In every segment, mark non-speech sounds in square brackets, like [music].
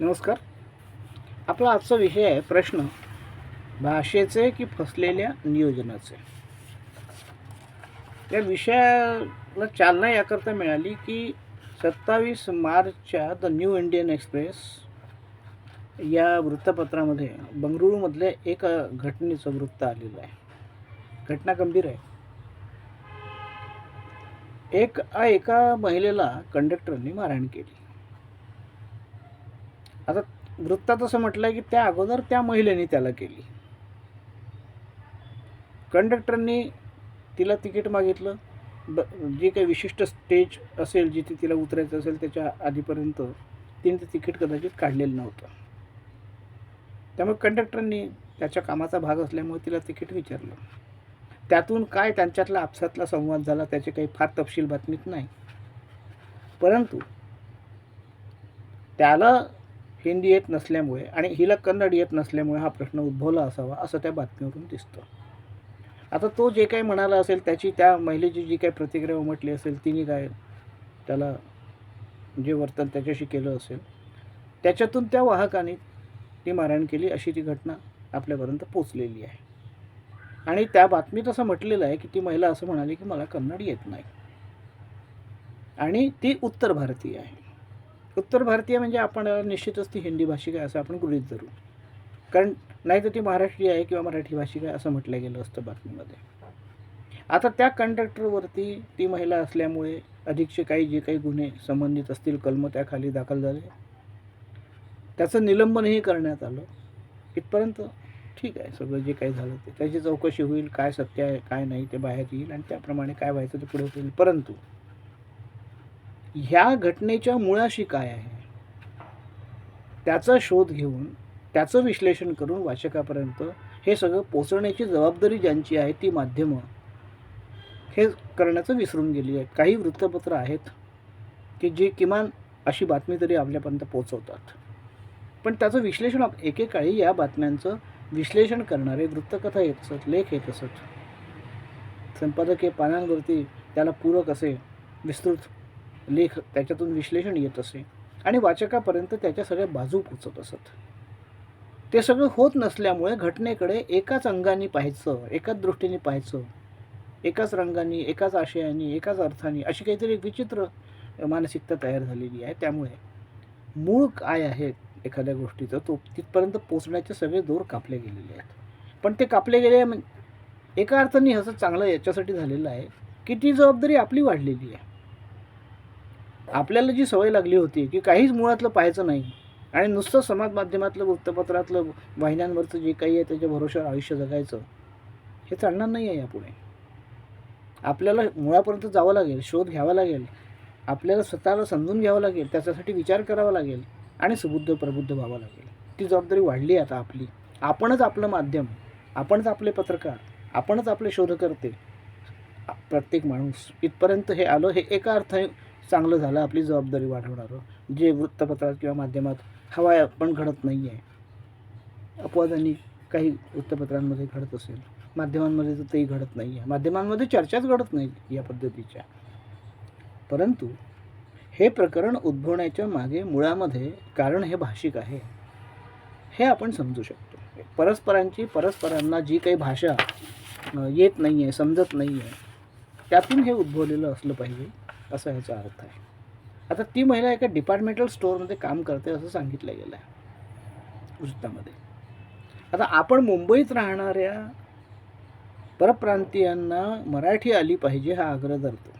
नमस्कार. आपला आजचा विषय आहे प्रश्न भाषेचे की फसलेल्या नियोजनाचे? या विषयाला चालना याकरता मिळाली की सत्तावीस मार्चच्या द न्यू इंडियन एक्सप्रेस या वृत्तपत्रामध्ये बंगळुरूमधल्या एका घटनेचं वृत्त आलेलं आहे. घटना गंभीर आहे. एक एका महिलेला कंडक्टरने मारहाण केली. आता वृत्तात असं म्हटलंय की त्या अगोदर त्या महिलेने त्याला केली. कंडक्टरनी तिला तिकीट मागितलं. ब जे काही विशिष्ट स्टेज असेल जिथे तिला उतरायचं असेल त्याच्या आधीपर्यंत तिने ते तिकीट कदाचित काढलेलं नव्हतं. त्यामुळे कंडक्टरनी त्याच्या कामाचा भाग असल्यामुळे तिला तिकीट विचारलं. त्यातून काय त्यांच्यातला आपसातला संवाद झाला त्याचे काही फार तपशील बातमीत नाही. परंतु त्याला हिंदी येत नसल्यामुळे आणि हिला कन्नड येत नसल्यामुळे हा प्रश्न उद्भवला असावा असं त्या बातमीवरून दिसतं. आता तो जे काही म्हणाला असेल त्याची त्या महिलेची जी काही प्रतिक्रिया उमटली असेल तिने काय त्याला जे वर्तन त्याच्याशी केलं असेल त्याच्यातून त्या वाहकाने ती मारहाण केली अशी ती घटना आपल्यापर्यंत पोचलेली आहे. आणि त्या बातमीत असं म्हटलेलं आहे की ती महिला असं म्हणाली की मला कन्नड येत नाही. आणि ती उत्तर भारतीय आहे. उत्तर भारतीय म्हणजे आपण निश्चितच ती हिंदी भाषिक आहे असं आपण गृहीत धरू. कारण नाही तर ती महाराष्ट्रीय आहे किंवा मराठी भाषिक आहे असं म्हटलं गेलं असतं बातमीमध्ये. आता त्या कंडक्टरवरती ती महिला असल्यामुळे अधिकचे काही जे काही गुन्हे संबंधित असतील कलम त्याखाली दाखल झाले. त्याचं निलंबनही करण्यात आलं. इथपर्यंत ठीक आहे सगळं जे काही झालं ते. त्याची चौकशी होईल काय सत्य आहे काय नाही ते बाहेर येईल आणि त्याप्रमाणे काय व्हायचं ते पुढे होईल. परंतु ह्या घटनेच्या मुळाशी काय आहे? त्याचा शोध घेऊन त्याचं विश्लेषण करून वाचकापर्यंत हे सगळं पोचवण्याची जबाबदारी ज्यांची आहे ती माध्यमं हे करण्याचं विसरून गेली आहे काही वृत्तपत्र आहेत की जी किमान अशी बातमी तरी आपल्यापर्यंत पोचवतात. पण त्याचं विश्लेषण आप- एकेकाळी या बातम्यांचं विश्लेषण करणारे वृत्तकथा येत असत लेख येत असत. संपादकीय पानांवरती त्याला पूरक असे विस्तृत लेख त्याच्यातून विश्लेषण येत असे आणि वाचकापर्यंत त्याच्या सगळ्या बाजू पोचत असत. ते सगळं होत नसल्यामुळे घटनेकडे एकाच अंगाने पाहायचं एकाच दृष्टीने पाहायचं एकाच रंगाने एकाच आशयाने एकाच अर्थाने अशी काहीतरी एक विचित्र मानसिकता तयार झालेली आहे. त्यामुळे मूळ काय आहे एखाद्या गोष्टीचं तो तिथपर्यंत पोचण्याचे सगळे दोर कापले गेलेले आहेत. पण ते कापले गेले एका अर्थाने असं चांगलं याच्यासाठी झालेलं आहे की ती जबाबदारी आपली वाढलेली आहे. आपल्याला जी सवय लागली होती की काहीच मुळातलं पाहायचं नाही आणि नुसतं समाज माध्यमातलं वृत्तपत्रातलं वाहिन्यांवरचं जे काही आहे त्याच्या भरोशावर आयुष्य जगायचं हे चालणार नाही आहे यापुढे. आपल्याला मुळापर्यंत जावं लागेल शोध घ्यावा लागेल. आपल्याला स्वतःला समजून घ्यावं लागेल त्याच्यासाठी विचार करावा लागेल आणि सुबुद्ध प्रबुद्ध व्हावं लागेल. ती जबाबदारी वाढली आहे आता आपली. आपणच आपलं माध्यम आपणच आपले पत्रकार आपणच आपले शोधकर्ते. प्रत्येक माणूस इथपर्यंत हे आलं हे एका अर्थाने चांगलं झालं आपली जबाबदारी वाढवणारं. जे वृत्तपत्रात किंवा माध्यमात हवा पण घडत नाही आहे अपवादांनी काही वृत्तपत्रांमध्ये घडत असेल. माध्यमांमध्ये तर तेही घडत नाही आहे माध्यमांमध्ये चर्चाच घडत नाही या पद्धतीच्या. परंतु हे प्रकरण उद्भवण्याच्या मागे मुळामध्ये कारण हे भाषिक आहे. हे आपण समजू शकतो. परस्परांची परस्परांना जी काही भाषा येत नाही आहे समजत नाही आहे त्यातून हे उद्भवलेलं असलं पाहिजे. असा ह्याचा अर्थ आहे. आता ती महिला एका डिपार्टमेंटल स्टोअरमध्ये काम करते असं सांगितलं गेलं आहे. वृत्तामध्ये. आता आपण मुंबईत राहणाऱ्या परप्रांतीयांना मराठी आली पाहिजे हा आग्रह धरतो.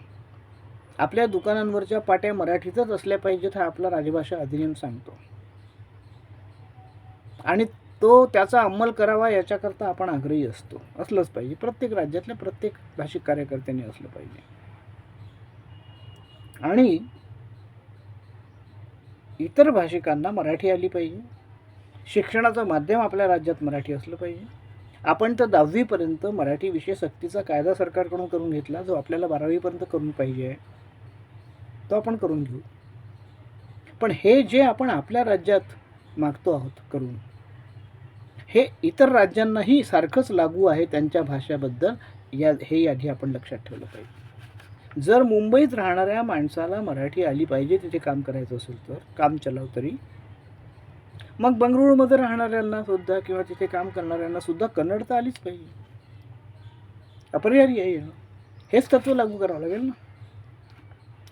आपल्या दुकानांवरच्या पाट्या मराठीतच असल्या पाहिजेत हा आपला राजभाषा अधिनियम सांगतो. आणि तो त्याचा अंमल करावा याच्याकरता आपण आग्रही असतो. असलंच पाहिजे. प्रत्येक राज्यातल्या प्रत्येक भाषिक कार्यकर्त्यांनी असलं पाहिजे. आणि इतर भाषिकांना मराठी आली पाहिजे. शिक्षणाचं माध्यम आपल्या राज्यात मराठी असलं पाहिजे. आपण तर दहावीपर्यंत मराठी विषय सक्तीचा कायदा सरकारकडून करून घेतला जो आपल्याला बारावीपर्यंत करून पाहिजे तो आपण करून घेऊ. पण हे जे आपण आपल्या राज्यात मागतो आहोत करून हे इतर राज्यांनाही सारखंच लागू आहे त्यांच्या भाषेबद्दल या हे आधी आपण लक्षात ठेवलं पाहिजे. जर मुंबईत राहणाऱ्या माणसाला मराठी आली पाहिजे तिथे काम करायचं असेल तर काम चलाव तरी. मग बंगळुरूमध्ये राहणाऱ्यांना सुद्धा किंवा तिथे काम करणाऱ्यांना सुद्धा कन्नड तर आलीच पाहिजे. अपरिहार्य आहे हेच तत्व लागू करावं लागेल ना.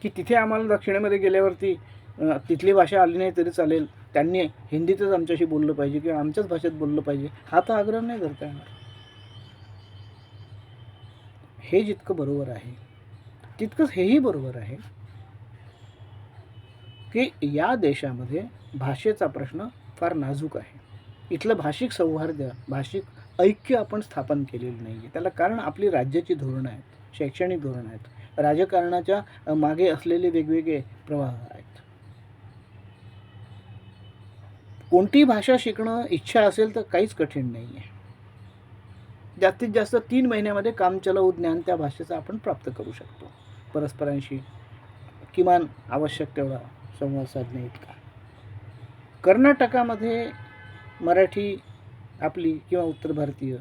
की तिथे आम्हाला दक्षिणेमध्ये गेल्यावरती तिथली भाषा आली नाही तरी चालेल. त्यांनी हिंदीतच आमच्याशी बोललं पाहिजे किंवा आमच्याच भाषेत बोललं पाहिजे. हा तर आग्रह नाही करता येणार. हे जितकं बरोबर आहे. तितकंच हेही बरोबर आहे की या देशामध्ये भाषेचा प्रश्न फार नाजूक आहे. इथलं भाषिक सौहार्द भाषिक ऐक्य आपण स्थापन केलेलं नाही आहे त्याला कारण आपली राज्याची धोरणं आहेत शैक्षणिक धोरणं आहेत. राजकारणाच्या मागे असलेले वेगवेगळे प्रवाह आहेत. कोणती भाषा शिकणं इच्छा असेल तर काहीच कठीण नाही आहे जास्तीत जास्त तीन महिन्यामध्ये कामचलाऊ ज्ञान त्या भाषेचं आपण प्राप्त करू शकतो. परस्परांशी किमान आवश्यक तेवढा संवाद साधणे इतका. कर्नाटकामध्ये मराठी आपली किंवा उत्तर भारतीय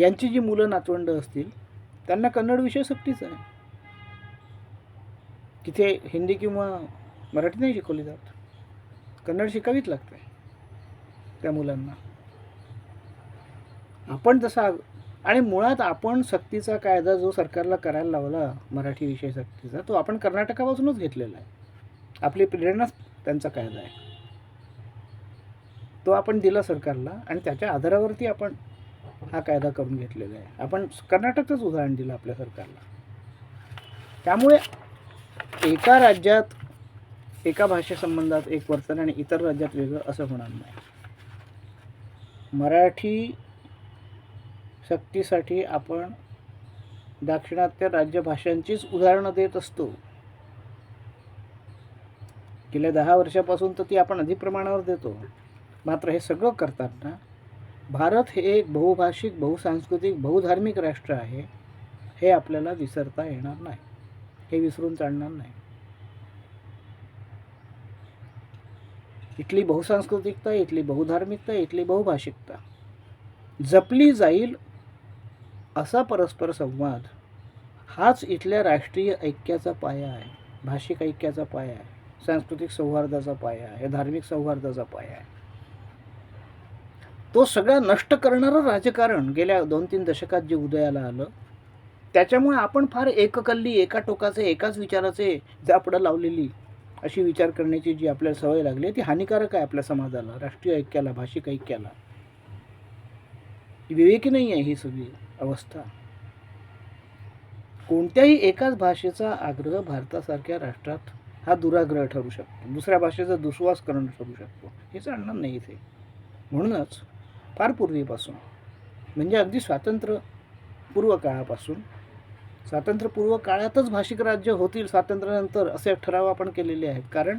यांची जी मुलं नातवंड असतील त्यांना कन्नड विषय सक्तीच आहे. तिथे हिंदी किंवा मराठी नाही शिकवली जात. कन्नड शिकावीच लागते त्या मुलांना. आपण जसा आणि मुळात आपण सक्तीचा कायदा जो सरकारला करायला लावला मराठी विषय सक्तीचा तो आपण कर्नाटकापासूनच घेतलेला आहे. आपली प्रेरणाच त्यांचा कायदा आहे. तो आपण दिला सरकारला आणि त्याच्या आधारावरती आपण हा कायदा करून घेतलेला आहे. आपण कर्नाटकचंच उदाहरण दिलं आपल्या सरकारला. त्यामुळे एका राज्यात एका भाषेसंबंधात एक वर्तन आणि इतर राज्यात वेगळं असं होणार नाही. मराठी सक्तीसाठी आपण दाक्षिणात्य राज्यभाषांचीच उदाहरणं देत असतो. गेल्या दहा वर्षापासून तर ती आपण अधिक प्रमाणावर देतो. मात्र हे सगळं करताना भारत हे एक बहुभाषिक बहुसांस्कृतिक बहुधार्मिक राष्ट्र आहे हे आपल्याला विसरता येणार नाही. हे विसरून चालणार नाही. इथली बहुसांस्कृतिकता इथली बहुधार्मिकता इथली बहुभाषिकता जपली जाईल असा परस्पर संवाद हाच इथल्या राष्ट्रीय ऐक्याचा पाया आहे. भाषिक ऐक्याचा पाया आहे. सांस्कृतिक सौहार्दाचा पाया आहे. धार्मिक सौहार्दाचा पाया आहे. तो सगळा नष्ट करणारं राजकारण गेल्या दोन तीन दशकात जे उदयाला आलं त्याच्यामुळे आपण फार एककल्ली एका टोकाचे एकाच विचाराचे जापडं लावलेली अशी विचार करण्याची जी आपल्याला सवय लागली ती हानिकारक आहे आपल्या समाजाला राष्ट्रीय ऐक्याला भाषिक ऐक्याला. विवेकी नाही आहे ही सगळी. अवस्था. कोणत्याही एकाच भाषेचा आग्रह भारतासारख्या राष्ट्रात हा दुराग्रह ठरू शकतो. दुसऱ्या भाषेचा दुस्वास करणं ठरू शकतो. हे चालणार नाही इथे. म्हणूनच फार पूर्वीपासून म्हणजे अगदी स्वातंत्र्यपूर्व काळापासून स्वातंत्र्यपूर्व काळातच भाषिक राज्य होतील स्वातंत्र्यानंतर असे ठराव आपण केलेले आहेत. कारण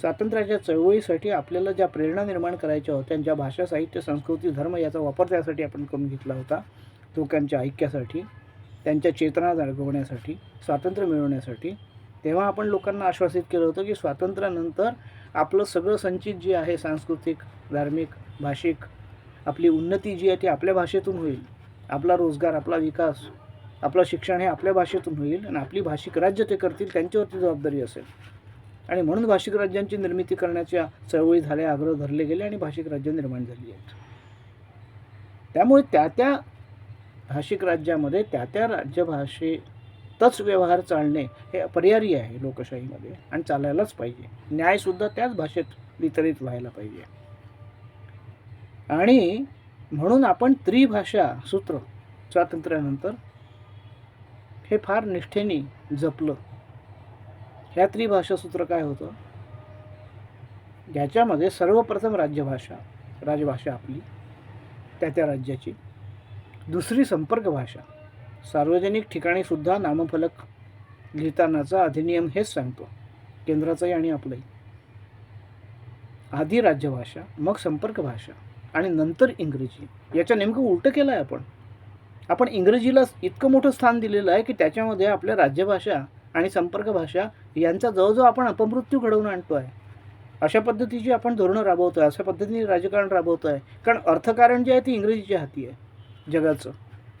स्वातंत्र्याच्या चळवळीसाठी आपल्याला ज्या प्रेरणा निर्माण करायच्या होत्या ज्या भाषा साहित्य संस्कृती धर्म याचा वापर त्यासाठी आपण करून घेतला होता लोकांच्या ऐक्यासाठी त्यांच्या चेतना जागवण्यासाठी स्वातंत्र्य मिळवण्यासाठी तेव्हा आपण लोकांना आश्वासित केलं होतं की स्वातंत्र्यानंतर आपलं सगळं संचित जे आहे सांस्कृतिक धार्मिक भाषिक आपली उन्नती जी आहे ती आपल्या भाषेतून होईल. आपला रोजगार आपला विकास आपलं शिक्षण हे आपल्या भाषेतून होईल आणि आपली भाषिक राज्य ते करतील त्यांच्यावरती जबाबदारी असेल. आणि म्हणून भाषिक राज्यांची निर्मिती करण्याच्या चळवळी झाल्या आग्रह धरले गेले आणि भाषिक राज्य निर्माण झाली आहेत. त्यामुळे त्या त्या भाषिक राज्यामध्ये त्या त्या राज्यभाषेतच व्यवहार चालणे हे अपरिहार्य आहे लोकशाहीमध्ये आणि चालायलाच पाहिजे. न्यायसुद्धा त्याच भाषेत वितरित व्हायला पाहिजे. आणि म्हणून आपण त्रिभाषा सूत्र स्वातंत्र्यानंतर हे फार निष्ठेने जपलं. ह्या त्रिभाषा सूत्र काय होतं? ज्याच्यामध्ये सर्वप्रथम राज्यभाषा राजभाषा आपली त्या त्या राज्याची दुसरी संपर्क भाषा. सार्वजनिक ठिकाणी सुद्धा नामफलक लिहितानाचा अधिनियम हेच सांगतो. केंद्राचाही आणि आपलंही. आधी राज्यभाषा मग संपर्क भाषा आणि नंतर इंग्रजी. याच्या नेमकं उलटं केलं आहे आपण. आपण इंग्रजीला इतकं मोठं स्थान दिलेलं आहे की त्याच्यामध्ये आपल्या राज्यभाषा आणि संपर्क भाषा यांचा जवळजवळ आपण अपमृत्यू घडवून आणतो आहे अशा पद्धतीची आपण धोरणं राबवतो आहे अशा पद्धतीने राजकारण राबवतो आहे कारण अर्थकारण जे आहे ते इंग्रजीच्या हाती आहे. जगाचं.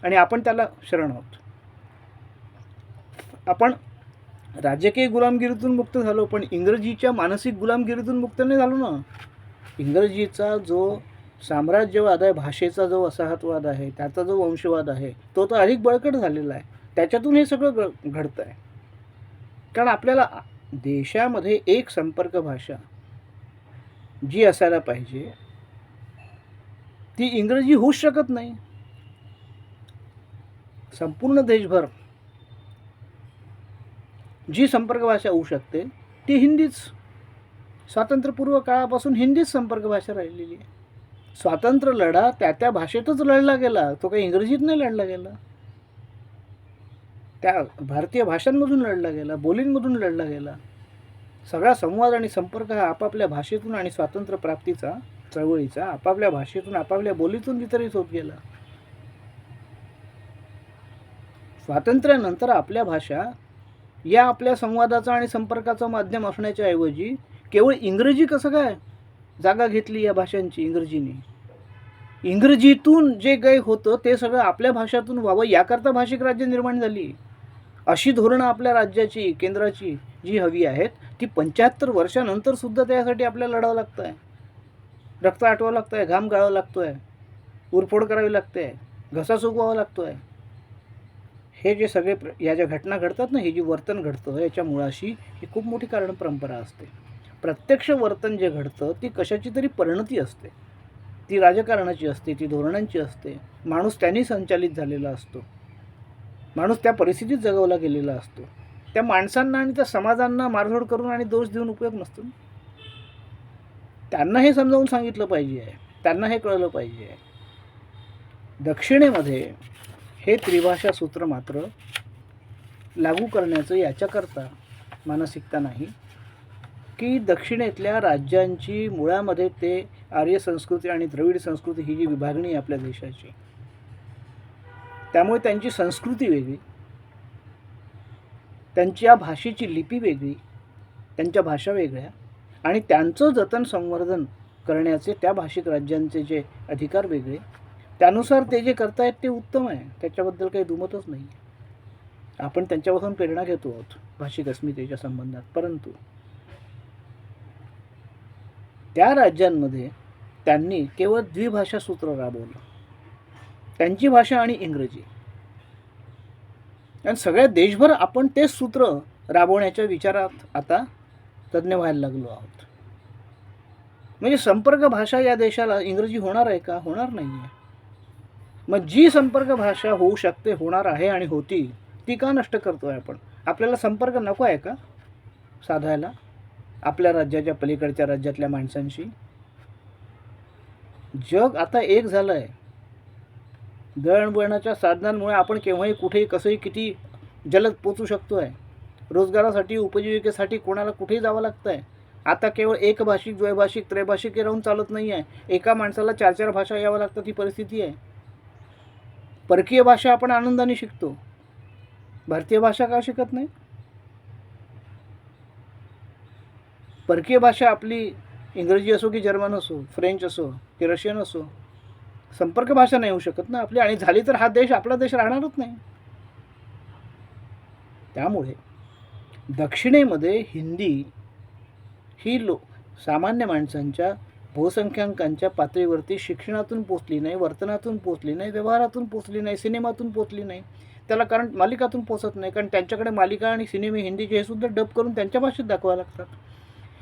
आणि आपण त्याला शरण आहोत. आपण राजकीय गुलामगिरीतून मुक्त झालो पण इंग्रजीच्या मानसिक गुलामगिरीतून मुक्त नाही झालो ना. इंग्रजीचा जो साम्राज्यवाद आहे भाषेचा जो वसाहतवाद आहे त्याचा जो वंशवाद आहे तो तर अधिक बळकट झालेला आहे. त्याच्यातून हे सगळं घडतं आहे कारण आपल्याला देशामध्ये एक संपर्क भाषा जी असायला पाहिजे ती इंग्रजी होऊच शकत नाही. संपूर्ण देशभर जी संपर्क भाषा होऊ शकते ती हिंदीच. स्वातंत्र्यपूर्व काळापासून हिंदीच संपर्क भाषा राहिलेली आहे. स्वातंत्र्य लढा त्या त्या भाषेतच लढला गेला तो काही इंग्रजीत नाही लढला गेला. त्या भारतीय भाषांमधून लढला गेला बोलींमधून लढला गेला. सगळा संवाद आणि संपर्क हा आपापल्या भाषेतून आणि स्वातंत्र्य प्राप्तीचा चळवळीचा आपापल्या भाषेतून आपापल्या बोलीतून वितरित होत गेला. स्वातंत्र्यानंतर आपल्या भाषा या आपल्या संवादाचं आणि संपर्काचं माध्यम असण्याच्या ऐवजी केवळ इंग्रजी कसं काय जागा घेतली या भाषांची इंग्रजीने? इंग्रजीतून जे काही होतं ते सगळं आपल्या भाषातून व्हावं याकरता भाषिक राज्य निर्माण झाली. अशी धोरणं आपल्या राज्याची केंद्राची जी हवी आहेत ती पंच्याहत्तर वर्षानंतर सुद्धा त्यासाठी आपल्याला लढावं लागतं आहे रक्त आटवावं लागतं आहे घाम गाळावं लागतो आहे उरफोड करावी लागते आहे घसा सुकवावा लागतो आहे हे जे सगळे प्र या ज्या घटना घडतात ना हे जी वर्तन घडतं याच्या मुळाशी ही खूप मोठी कारण परंपरा असते. प्रत्यक्ष वर्तन जे घडतं ती कशाची तरी परिणती असते. ती राजकारणाची असते ती धोरणांची असते. माणूस त्यांनी संचालित झालेला असतो. माणूस त्या परिस्थितीत जगवला गेलेला असतो. त्या माणसांना आणि त्या समाजांना मारझोड करून आणि दोष देऊन उपयोग नसतो त्यांना हे समजावून सांगितलं पाहिजे त्यांना हे कळलं पाहिजे दक्षिणेमध्ये हे त्रिभाषा सूत्र मात्र लागू करण्याचं याच्याकरता मानसिकता नाही. की दक्षिणेतल्या राज्यांची मुळामध्ये ते आर्य संस्कृती आणि द्रविड संस्कृती ही जी विभागणी आहे आपल्या देशाची त्यामुळे त्यांची संस्कृती वेगळी त्यांच्या भाषेची लिपी वेगळी त्यांच्या भाषा वेगळ्या आणि त्यांचं जतन संवर्धन करण्याचे त्या भाषिक राज्यांचे जे अधिकार वेगळे त्यानुसार ते जे करतायत ते उत्तम आहे. त्याच्याबद्दल काही दुमतच नाही आपण त्यांच्यापासून प्रेरणा घेतो आहोत. भाषिक अस्मितेच्या संबंधात. परंतु त्या राज्यांमध्ये त्यांनी केवळ द्विभाषा सूत्र राबवलं. त्यांची भाषा आणि इंग्रजी. आणि सगळ्या देशभर आपण तेच सूत्र राबवण्याच्या विचारात आता तज्ज्ञ व्हायला लागलो आहोत. म्हणजे संपर्क भाषा या देशाला इंग्रजी होणार आहे का? होणार नाही आहे मग जी संपर्क भाषा होऊ शकते होणार आहे आणि होती ती का नष्ट करतो आहे आपण? आपल्याला संपर्क नको आहे का? साधायला? आपल्या राज्याच्या पलीकडच्या राज्यातल्या माणसांशी? जग आता एक झालं आहे दळणवळणाच्या साधनांमुळे आपण केव्हाही कुठेही कसंही किती जलद पोचू शकतो आहे रोजगारासाठी उपजीविकेसाठी कोणाला कुठेही जावं लागतं आहे आता केवळ एक भाषिक द्वैभाषिक त्रैभाषिक हे राहून चालत नाही आहे एका माणसाला चार चार भाषा यावं लागतात ही परिस्थिती आहे. परकीय भाषा आपण आनंदाने शिकतो. भारतीय भाषा का शिकत नाही? परकीय भाषा आपली इंग्रजी असो की जर्मन असो फ्रेंच असो की रशियन असो संपर्क भाषा नाही होऊ शकत ना आपली. आणि झाली तर हा देश आपला देश राहणारच नाही. त्यामुळे दक्षिणेमध्ये हिंदी ही लो सामान्य माणसांच्या बहुसंख्यांकांच्या पातळीवरती शिक्षणातून पोचली नाही वर्तनातून पोचली नाही व्यवहारातून पोचली नाही सिनेमातून पोचली नाही. त्याला कारण मालिकातून पोचत नाही कारण त्यांच्याकडे मालिका आणि सिनेमे हिंदीचे हे सुद्धा डब करून त्यांच्या भाषेत दाखवावं लागतात.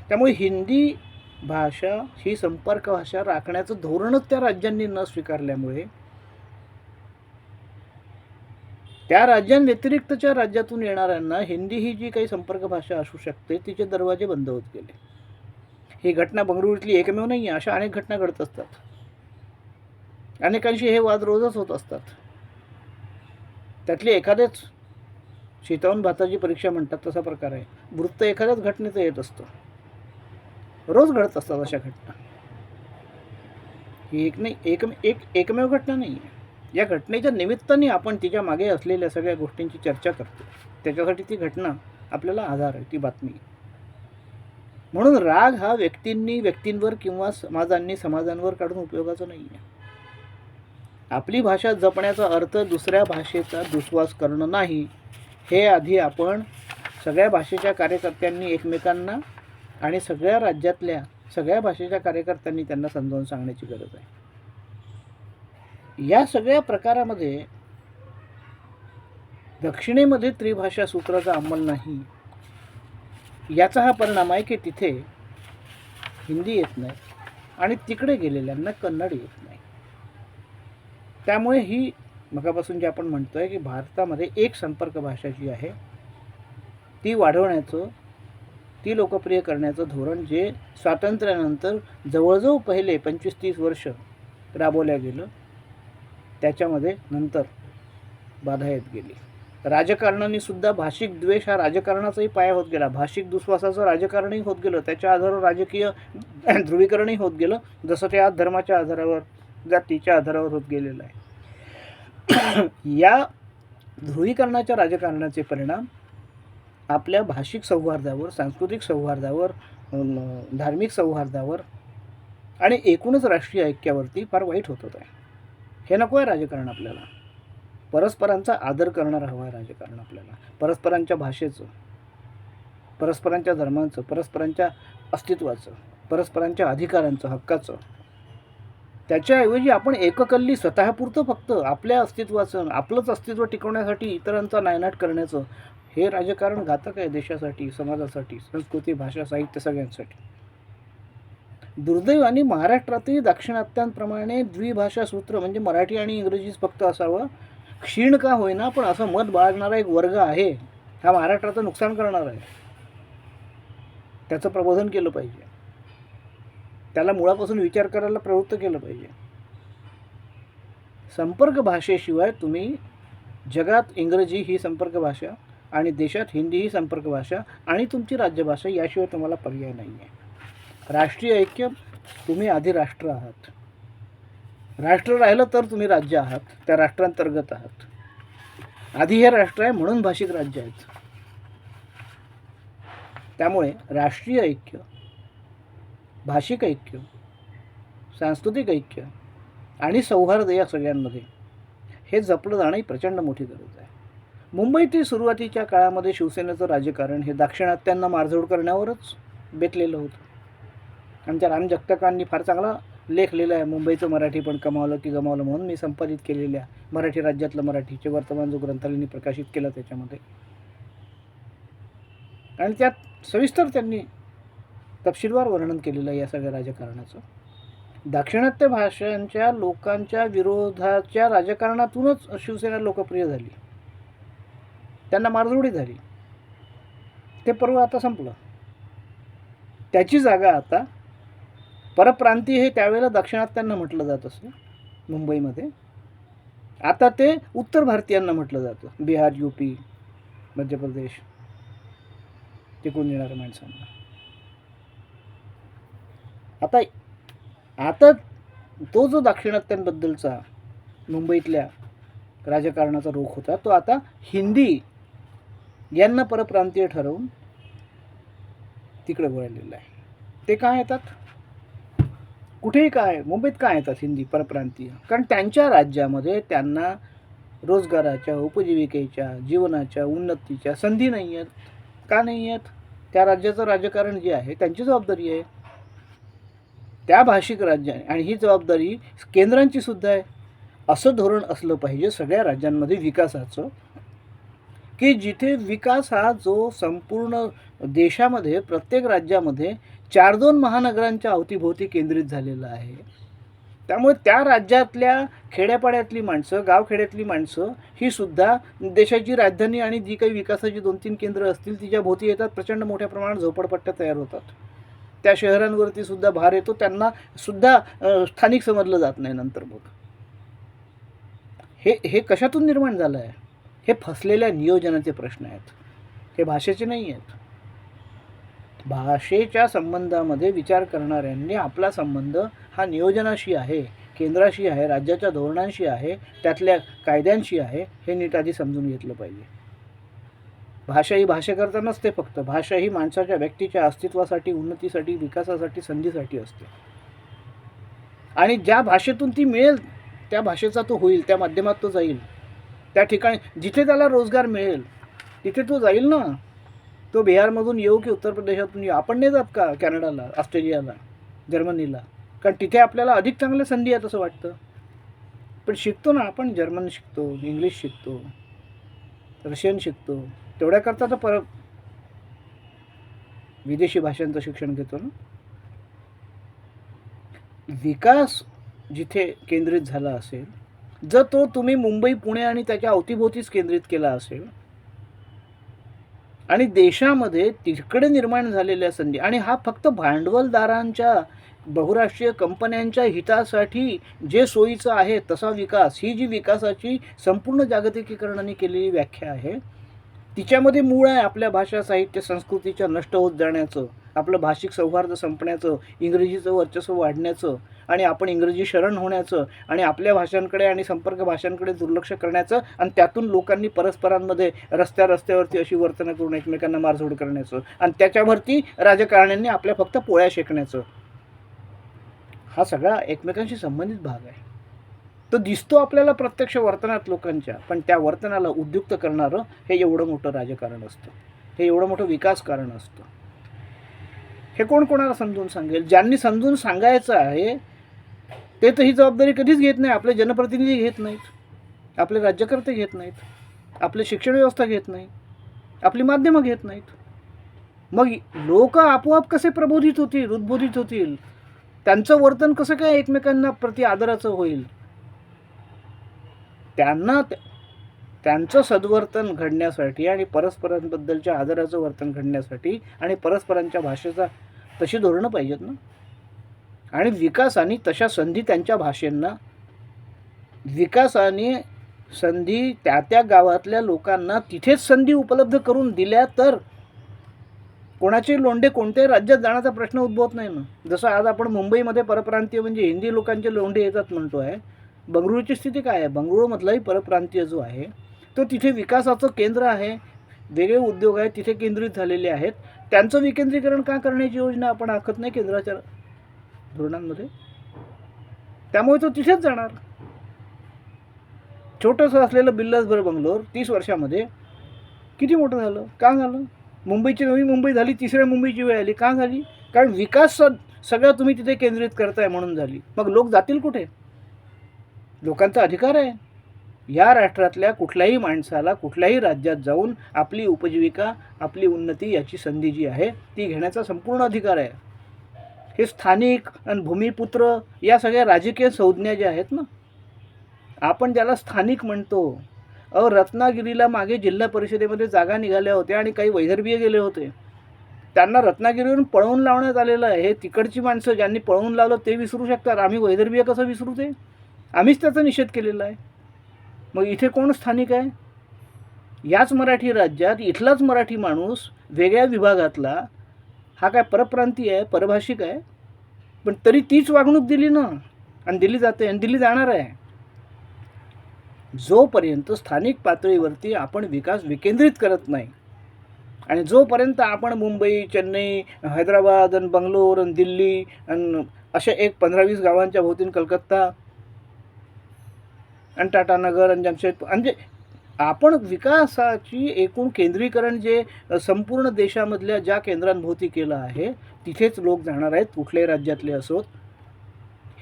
त्यामुळे हिंदी भाषा ही संपर्क भाषा राखण्याचं धोरणच त्या राज्यांनी न स्वीकारल्यामुळे त्या राज्यांव्यतिरिक्तच्या राज्यातून येणाऱ्यांना हिंदी ही जी काही संपर्क भाषा असू शकते तिचे दरवाजे बंद होत गेले. ही घटना बंगळुरूतली एकमेव नाही आहे अशा अनेक घटना घडत असतात. अनेकांशी हे वाद रोजच होत असतात. त्यातले एखादेच शीतावून भाताची परीक्षा म्हणतात तसा प्रकार आहे. वृत्त एखाद्याच घटनेचं येत असतं. रोज घडत असतात अशा घटना. ही एक नाही एक एक एकमेव घटना नाही आहे या घटनेच्या निमित्ताने आपण तिच्यामागे असलेल्या सगळ्या गोष्टींची चर्चा करतो. त्याच्यासाठी ती घटना आपल्याला आधार आहे ती बातमी. म्हणून राग हा व्यक्तींनी व्यक्तींवर किंवा समाजांनी समाजांवर काढून उपयोगाचा नाही आहे आपली भाषा जपण्याचा अर्थ दुसऱ्या भाषेचा दुस्वास करणं नाही. हे आधी आपण सगळ्या भाषेच्या कार्यकर्त्यांनी एकमेकांना आणि सगळ्या राज्यातल्या सगळ्या भाषेच्या कार्यकर्त्यांनी त्यांना समजावून सांगण्याची गरज आहे. या सगळ्या प्रकारामध्ये दक्षिणेमध्ये त्रिभाषा सूत्राचा अंमल नाही. याचा हा परिणाम आहे की तिथे हिंदी येत नाही आणि तिकडे गेलेल्यांना कन्नड येत नाही. त्यामुळे ही मगापासून जे आपण म्हणतो आहे की भारतामध्ये एक संपर्क भाषा जी आहे ती वाढवण्याचं ती लोकप्रिय करण्याचं धोरण जे स्वातंत्र्यानंतर जवळजवळ पहिले पंचवीस तीस वर्ष राबवल्या गेलं त्याच्यामध्ये नंतर बाधा येत गेली. राजकारणाने सुद्धा भाषिक द्वेष हा राजकारणाचाही पाया होत गेला. भाषिक दुस्वासाचं राजकारणही होत गेलं. त्याच्या आधारावर राजकीय [clears throat] ध्रुवीकरणही होत गेलं. जसं ते आज धर्माच्या आधारावर जातीच्या आधारावर होत गेलेलं आहे. [clears throat] या ध्रुवीकरणाच्या राजकारणाचे परिणाम आपल्या भाषिक सौहार्दावर सांस्कृतिक सौहार्दावर धार्मिक सौहार्दावर आणि एकूणच राष्ट्रीय ऐक्यावरती फार वाईट होत होत आहे. हे नको आहे राजकारण आपल्याला. परस्परांचा आदर करणार हवा आहे राजकारण आपल्याला. परस्परांच्या भाषेचं परस्परांच्या धर्मांचं परस्परांच्या अस्तित्वाचं परस्परांच्या अधिकारांचं हक्काचं त्याच्याऐवजी आपण एककल्ली स्वतःपुरतं फक्त आपल्या अस्तित्वाचं आपलंच अस्तित्व टिकवण्यासाठी इतरांचा नायनाट करण्याचं हे राजकारण घातक आहे देशासाठी समाजासाठी संस्कृती भाषा साहित्य सगळ्यांसाठी. दुर्दैवाने महाराष्ट्रातही दाक्षिणात्यांप्रमाणे द्विभाषा सूत्र म्हणजे मराठी आणि इंग्रजीच फक्त असावं क्षीण का होईना पण असं मत बाळगणारा एक वर्ग आहे हा महाराष्ट्राचं नुकसान करणार आहे. त्याचं प्रबोधन केलं पाहिजे. त्याला मुळापासून विचार करायला प्रवृत्त केलं पाहिजे. संपर्क भाषेशिवाय तुम्ही जगात इंग्रजी ही संपर्क भाषा आणि देशात हिंदी ही संपर्क भाषा आणि तुमची राज्यभाषा याशिवाय तुम्हाला पर्याय नाही आहे राष्ट्रीय ऐक्य तुम्ही आधी राष्ट्र आहात. राष्ट्र राहिलं तर तुम्ही राज्य आहात त्या राष्ट्रांतर्गत आहात. आधी हे राष्ट्र आहे म्हणून भाषिक राज्य आहेत त्यामुळे राष्ट्रीय ऐक्य भाषिक ऐक्य सांस्कृतिक ऐक्य आणि सौहार्द या सगळ्यांमध्ये हे जपलं जाणं ही प्रचंड मोठी गरज आहे. मुंबईतील सुरुवातीच्या काळामध्ये शिवसेनेचं राजकारण हे दाक्षिणात्यांना मारझोड करण्यावरच बेतलेलं होतं. आमच्या राम जगतकांनी फार चांगला लेख लिहिला आहे. मुंबईचं मराठी पण कमावलं की गमावलं म्हणून मी संपादित केलेल्या मराठी राज्यातलं मराठीचे वर्तमान जो ग्रंथालयाने प्रकाशित केला त्याच्यामध्ये. आणि त्यात सविस्तर त्यांनी तपशीलवार वर्णन केलेलं आहे या सगळ्या राजकारणाचं. दाक्षिणात्य भाषांच्या लोकांच्या विरोधाच्या राजकारणातूनच शिवसेना लोकप्रिय झाली. त्यांना मारझोडी झाली. ते पर्व आता संपलं. त्याची जागा आता परप्रांतीय हे त्यावेळेला दक्षिणात्यांना म्हटलं जात असं मुंबईमध्ये. आता ते उत्तर भारतीयांना म्हटलं जातं. बिहार यू पी मध्य प्रदेश टिकून येणाऱ्या माणसांना. आता आता तो जो दाक्षिणात्यांबद्दलचा मुंबईतल्या राजकारणाचा रोख होता तो आता हिंदी यांना परप्रांतीय ठरवून तिकडे वळलेला आहे. ते काय येतात? कुठेही काय मुंबईत काय येतात हिंदी परप्रांतीय? कारण त्यांच्या राज्यामध्ये त्यांना रोजगाराच्या उपजीविकेच्या जीवनाच्या उन्नतीच्या संधी नाही आहेत. का नाही आहेत? त्या राज्याचं राजकारण जे आहे त्यांची जबाबदारी आहे. त्या भाषिक राज्याने आणि ही जबाबदारी केंद्रांची सुद्धा आहे. असं धोरण असलं पाहिजे सगळ्या राज्यांमध्ये विकासाचं की जिथे विकास हा जो संपूर्ण देशामध्ये प्रत्येक राज्यामध्ये चार दोन महानगरांच्या अवतीभोवती केंद्रित झालेला आहे. त्यामुळे त्या राज्यातल्या खेड्यापाड्यातली माणसं गावखेड्यातली माणसं ही सुद्धा देशाची राजधानी आणि जी काही विकासाची दोन तीन केंद्र असतील तिच्या भोवती येतात प्रचंड मोठ्या प्रमाणात झोपडपट्ट्या तयार होतात. त्या शहरांवरती सुद्धा भार येतो त्यांना सुद्धा स्थानिक समजलं जात नाही नंतर मग. हे हे कशातून निर्माण झालं आहे हे फसलेल्या नियोजनाचे प्रश्न आहेत. हे भाषेचे नाही आहेत भाषेच्या संबंधामध्ये विचार करणाऱ्यांनी आपला संबंध हा नियोजनाशी आहे केंद्राशी आहे राज्याच्या धोरणांशी आहे त्यातल्या कायद्यांशी आहे हे नीट आधी समजून घेतलं पाहिजे. भाषा ही भाषेकरता नसते फक्त भाषा ही माणसाच्या व्यक्तीच्या अस्तित्वासाठी उन्नतीसाठी विकासासाठी संधीसाठी असते. आणि ज्या भाषेतून ती मिळेल त्या भाषेचा तो होईल त्या माध्यमात तो जाईल. त्या ठिकाणी जिथे त्याला रोजगार मिळेल तिथे तो जाईल ना? तो बिहारमधून येऊ की उत्तर प्रदेशातून येऊ? आपण नाही जात का कॅनडाला ऑस्ट्रेलियाला जर्मनीला? कारण तिथे आपल्याला अधिक चांगल्या संधी आहेत असं वाटतं. पण शिकतो ना आपण जर्मन शिकतो इंग्लिश शिकतो रशियन शिकतो तेवढ्याकरता तर पर विदेशी भाषांचं शिक्षण घेतो ना. विकास जिथे केंद्रित झाला असेल जर तो तुम्ही मुंबई पुणे आणि त्याच्या अवतीभोवतीच केंद्रित केला असेल आणि देशामध्ये तिकडे निर्माण झालेल्या संधी आणि हा फक्त भांडवलदारांच्या बहुराष्ट्रीय कंपन्यांच्या हितासाठी जे सोयीचं आहे तसा विकास ही जी विकासाची संपूर्ण जागतिकीकरणाने केलेली व्याख्या आहे तिच्यामध्ये मूळ आहे आपल्या भाषा साहित्य संस्कृतीच्या नष्ट होत जाण्याचं. आपलं भाषिक सौहार्द संपण्याचं इंग्रजीचं वर्चस्व वाढण्याचं आणि आपण इंग्रजी शरण होण्याचं आणि आपल्या भाषांकडे आणि संपर्क भाषांकडे दुर्लक्ष करण्याचं आणि त्यातून लोकांनी परस्परांमध्ये रस्त्या रस्त्यावरती अशी वर्तनं करून एकमेकांना मारझोड करण्याचं आणि त्याच्यावरती राजकारण्यांनी आपल्या फक्त पोळ्या शेकण्याचं. हा सगळा एकमेकांशी संबंधित भाग आहे. तो दिसतो आपल्याला प्रत्यक्ष वर्तनात लोकांच्या पण त्या वर्तनाला उद्युक्त करणारं हे एवढं मोठं राजकारण असतं. हे एवढं मोठं विकास कारण असतं. हे कोण कोणाला समजून सांगेल? ज्यांनी समजून सांगायचं आहे ते तर ही जबाबदारी कधीच घेत नाही. आपले जनप्रतिनिधी घेत नाहीत. आपले राज्यकर्ते घेत नाहीत. आपले शिक्षण व्यवस्था घेत नाही. आपली माध्यमं घेत नाहीत. मग लोक आपोआप कसे प्रबोधित होतील उद्बोधित होतील? त्यांचं वर्तन कसं काय एकमेकांना प्रति आदराचं होईल? त्यांना त्या- त्यांचं सद्वर्तन घडण्यासाठी आणि परस्परांबद्दलच्या आदराचं वर्तन घडण्यासाठी आणि परस्परांच्या भाषेचा तशी धोरणं पाहिजेत ना. आणि विकासाने तशा संधी त्यांच्या भाषेंना. विकासाने संधी त्या त्या गावातल्या लोकांना तिथेच संधी उपलब्ध करून दिल्या तर कोणाचे लोंढे कोणत्याही राज्यात जाण्याचा प्रश्न उद्भवत नाही ना. जसं आज आपण मुंबईमध्ये परप्रांतीय म्हणजे हिंदी लोकांचे लोंढे येतात म्हणतो आहे. बंगळुरूची स्थिती काय आहे? बंगळुरूमधलाही परप्रांतीय जो आहे तो तिथे विकासाचं केंद्र आहे. वेगळे उद्योग आहेत तिथे केंद्रित झालेले आहेत. त्यांचं विकेंद्रीकरण का करण्याची योजना आपण आखत नाही केंद्राच्या धोरणांमध्ये? त्यामुळे तो तिथेच जाणार. छोटंसं असलेलं बिल्लासभर बंगलोर तीस वर्षामध्ये किती मोठं झालं? का झालं? मुंबईची नवी मुंबई झाली तिसऱ्या मुंबईची वेळ आली. का झाली? कारण विकास सगळा तुम्ही तिथे केंद्रित करताय म्हणून झाली. मग लोक जातील कुठे? लोकांचा अधिकार आहे. या राष्ट्रातल्या कुठल्याही माणसाला कुठल्याही राज्यात जाऊन आपली उपजीविका आपली उन्नती याची संधी जी आहे ती घेण्याचा संपूर्ण अधिकार आहे. हे स्थानिक आणि भूमिपुत्र या सगळ्या राजकीय संज्ञा ज्या आहेत ना आपण ज्याला स्थानिक म्हणतो अ रत्नागिरीला मागे जिल्हा परिषदेमध्ये जागा निघाल्या होत्या आणि काही वैदर्भीय गेले होते. त्यांना रत्नागिरीवरून पळवून लावण्यात आलेलं आहे. हे तिकडची माणसं ज्यांनी पळवून लावलं ते विसरू शकतात. आम्ही वैदर्भीय कसं विसरू ते? आम्हीच त्याचा निषेध केलेला आहे. मग इथे कोण स्थानिक आहे? याच मराठी राज्यात इथलाच मराठी माणूस वेगळ्या विभागातला हा काय परप्रांतीय आहे परभाषिक आहे? पण तरी तीच वागणूक दिली ना आणि दिली जाते आणि दिली जाणार आहे. जोपर्यंत स्थानिक पातळीवरती आपण विकास विकेंद्रित करत नाही आणि जोपर्यंत आपण मुंबई चेन्नई हैदराबाद आणि बंगलोर आणि दिल्ली आणि अशा एक पंधरा वीस गावांच्या भोवतीन कलकत्ता आणि टाटानगर आणि जमशेदपूर. म्हणजे आपण विकासाची एकूण केंद्रीकरण जे संपूर्ण देशामधल्या ज्या केंद्रांभोवती केलं आहे तिथेच लोक जाणार आहेत कुठल्याही राज्यातले असोत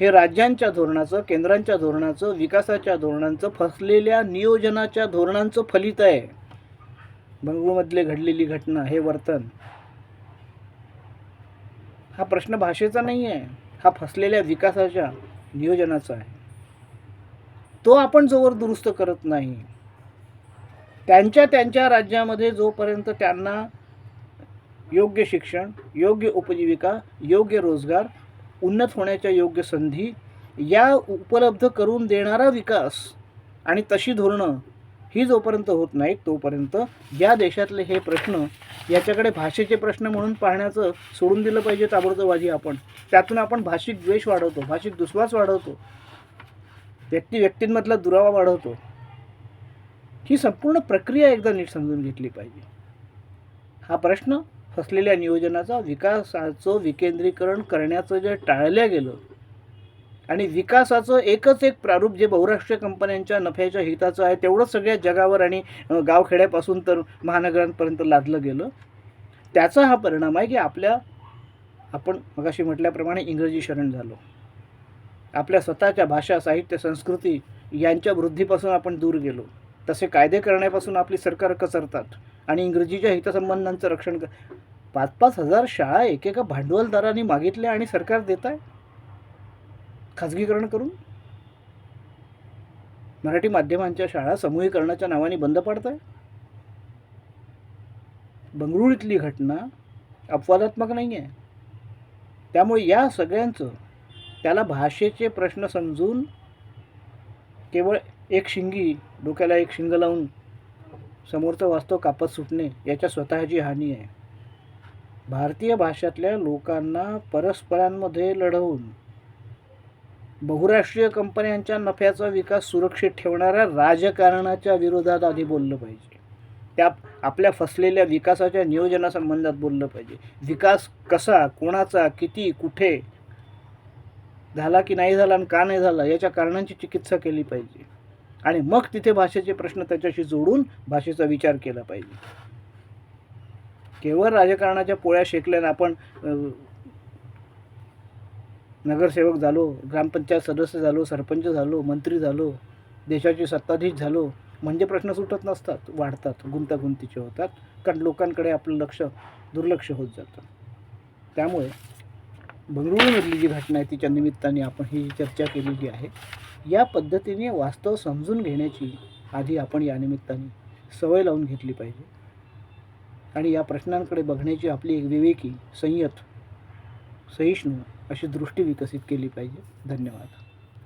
हे राज्यांच्या धोरणाचं केंद्रांच्या धोरणाचं विकासाच्या धोरणांचं फसलेल्या नियोजनाच्या धोरणांचं फलित आहे. बंगळूरमधले घडलेली घटना हे वर्तन. हा प्रश्न भाषेचा नाही आहे हा फसलेल्या विकासाच्या नियोजनाचा आहे. तो आपण जोवर दुरुस्त करत नाही त्यांच्या त्यांच्या राज्यामध्ये जोपर्यंत त्यांना योग्य शिक्षण योग्य उपजीविका योग्य रोजगार उन्नत होण्याच्या योग्य संधी या उपलब्ध करून देणारा विकास आणि तशी धोरणं ही जोपर्यंत होत नाहीत तोपर्यंत या देशातले हे प्रश्न याच्याकडे भाषेचे प्रश्न म्हणून पाहण्याचं सोडून दिलं पाहिजे ताबडतोबाजी आपण. त्यातून आपण भाषिक द्वेष वाढवतो भाषिक दुस्वास वाढवतो. व्यक्ती व्यक्तींमधला दुरावा वाढवतो. ही संपूर्ण प्रक्रिया एकदा नीट समजून घेतली पाहिजे. हा प्रश्न फसलेल्या नियोजनाचा विकासाचं विकेंद्रीकरण करण्याचं जे टाळल्या गेलं आणि विकासाचं एकच एक प्रारूप जे बहुराष्ट्रीय कंपन्यांच्या नफ्याच्या हिताचं आहे तेवढंच सगळ्या जगावर आणि गावखेड्यापासून तर महानगरांपर्यंत लादलं गेलं. त्याचा हा परिणाम आहे की आपल्या आपण मगाशी म्हटल्याप्रमाणे इंग्रजी शरण झालो. आपल्या स्वतःच्या भाषा साहित्य संस्कृती यांच्या वृद्धीपासून आपण दूर गेलो. तसे कायदे करण्यापासून आपली सरकार कचरतात आणि इंग्रजीच्या हितसंबंधांचं रक्षण कर पाच पाच हजार शाळा एकेका भांडवलदारांनी मागितल्या आणि सरकार देत आहे खाजगीकरण करून? मराठी माध्यमांच्या शाळा समूहीकरणाच्या नावाने बंद पाडत आहे बंगळुरूतली घटना अपवादात्मक नाही आहे त्यामुळे या सगळ्यांचं त्याला भाषेचे प्रश्न समजून केवळ एक शिंगी डोक्याला एक शिंग लावून समोरचं वास्तव कापत सुटणे याच्या स्वतःची हानी आहे. भारतीय भाषातल्या लोकांना परस्परांमध्ये लढवून बहुराष्ट्रीय कंपन्यांच्या नफ्याचा विकास सुरक्षित ठेवणाऱ्या राजकारणाच्या विरोधात आधी बोललं पाहिजे. त्या आपल्या फसलेल्या विकासाच्या नियोजनासंबंधात बोललं पाहिजे. विकास कसा कोणाचा किती कुठे झाला की नाही झाला आणि का नाही झाला याच्या कारणांची चिकित्सा केली पाहिजे. आणि मग तिथे भाषेचे प्रश्न त्याच्याशी जोडून भाषेचा विचार केला पाहिजे. केवळ राजकारणाच्या पोळ्या शेकल्यानं आपण नगरसेवक झालो ग्रामपंचायत सदस्य झालो सरपंच झालो मंत्री झालो देशाचे सत्ताधीश झालो म्हणजे प्रश्न सुटत नसतात वाढतात गुंतागुंतीचे होतात. कारण लोकांकडे आपलं लक्ष दुर्लक्ष होत जातं. त्यामुळे बंगळुरूमधली जी घटना आहे तिच्या निमित्ताने आपण ही चर्चा केलेली आहे. या पद्धतीने वास्तव समजून घेण्याची आधी आपण या निमित्ताने सवय लावून घेतली पाहिजे. आणि या प्रश्नांकडे बघण्याची आपली एक विवेकी संयत सहिष्णू अशी दृष्टी विकसित केली पाहिजे. धन्यवाद.